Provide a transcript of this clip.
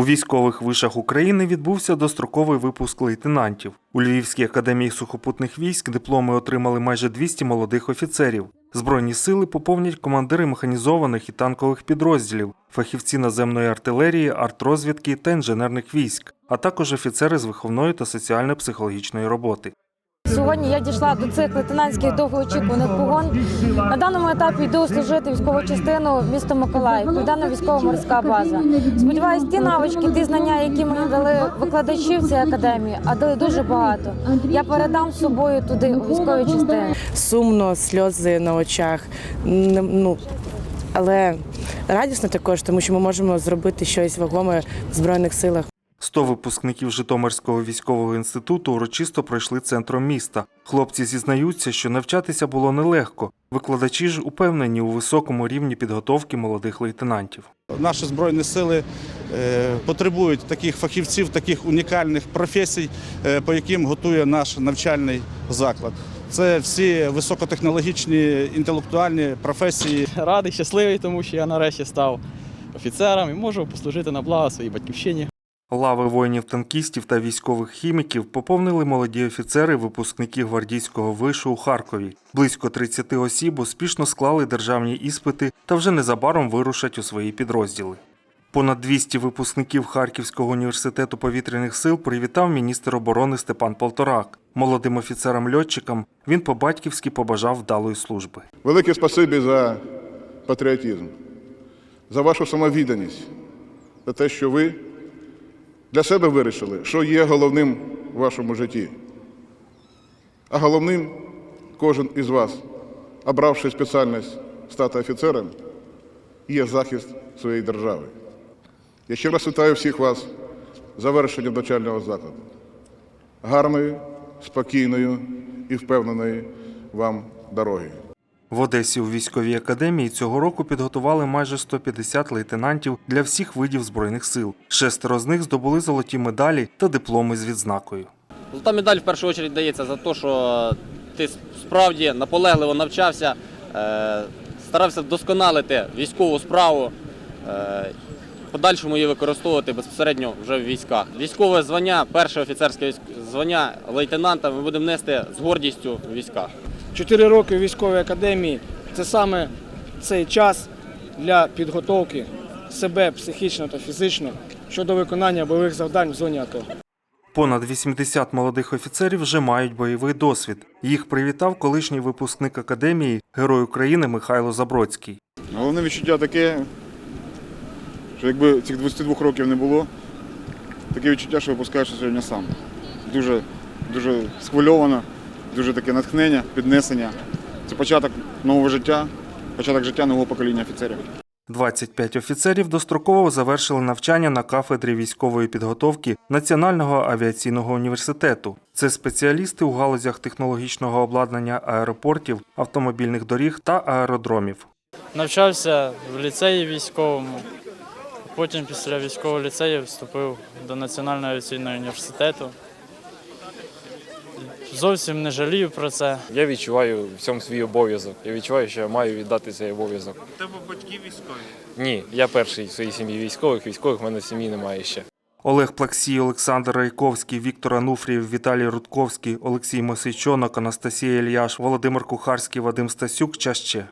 У військових вишах України відбувся достроковий випуск лейтенантів. У Львівській академії сухопутних військ дипломи отримали майже 200 молодих офіцерів. Збройні сили поповнять командири механізованих і танкових підрозділів, фахівці наземної артилерії, артрозвідки та інженерних військ, а також офіцери з виховної та соціально-психологічної роботи. Сьогодні я дійшла до цих лейтенантських довгоочікуваних погон. На даному етапі йду служити військову частину місто Миколаїв, південна військово-морська база. Сподіваюсь, ті навички, ті знання, які мені дали викладачі в цій академії, а дали дуже багато. Я передам з собою туди у військові частини. сумно, сльози на очах. Ну, але радісно також, тому що ми можемо зробити щось вагоме в Збройних силах. 100 випускників Житомирського військового інституту урочисто пройшли центром міста. Хлопці зізнаються, що навчатися було нелегко. Викладачі ж упевнені у високому рівні підготовки молодих лейтенантів. Наші збройні сили е, потребують таких фахівців, таких унікальних професій, е, по яким готує наш навчальний заклад. Це всі високотехнологічні інтелектуальні професії. радий, щасливий, тому що я нарешті став офіцером і можу послужити на благо своїй батьківщині. Лави воїнів-танкістів та військових хіміків поповнили молоді офіцери, випускники гвардійського вишу у Харкові. Близько 30 осіб успішно склали державні іспити та вже незабаром вирушать у свої підрозділи. Понад 200 випускників Харківського університету повітряних сил привітав міністр оборони Степан Полторак. Молодим офіцерам-льотчикам він по-батьківськи побажав вдалої служби. Велике спасибі за патріотизм, за вашу самовідданість, за те, що ви для себе вирішили, що є головним в вашому житті. А головним кожен із вас, обравши спеціальність стати офіцером, є захист своєї держави. Я ще раз вітаю всіх вас завершенням навчального закладу. Гарної, спокійної і впевненої вам дороги. В Одесі у військовій академії цього року підготували майже 150 лейтенантів для всіх видів збройних сил. Шестеро з них здобули золоті медалі та дипломи з відзнакою. Золота медаль в першу чергу дається за те, що ти справді наполегливо навчався, е, старався вдосконалити військову справу, е, подальшому її використовувати безпосередньо вже в військах. Військове звання, перше офіцерське звання лейтенанта ми будемо нести з гордістю в військах. Чотири роки в військовій академії це саме цей час для підготовки себе психічно та фізично щодо виконання бойових завдань в зоні АТО. Понад 80 молодих офіцерів вже мають бойовий досвід. Їх привітав колишній випускник академії, герой України Михайло Забродський. Головне відчуття таке, що якби цих 22 років не було, таке відчуття, що випускаєшся сьогодні сам. Дуже, дуже схвильовано, дуже таке натхнення, піднесення. Це початок нового життя, початок життя нового покоління офіцерів. 25 офіцерів достроково завершили навчання на кафедрі військової підготовки Національного авіаційного університету. Це спеціалісти у галузях технологічного обладнання аеропортів, автомобільних доріг та аеродромів. Навчався в ліцеї військовому. Потім після військового ліцею вступив до Національного авіаційного університету. Зовсім не жалію про це. Я відчуваю в цьому свій обов'язок. Я відчуваю, що я маю віддати цей обов'язок. У тебе батьки військові. Ні, я перший в своїй сім'ї військових. Військових в мене в сім'ї немає ще. Олег Плаксій, Олександр Райковський, Віктор Ануфрієв, Віталій Рудковський, Олексій Мосичонок, Анастасія Ільяш, Володимир Кухарський, Вадим Стасюк. Час ще.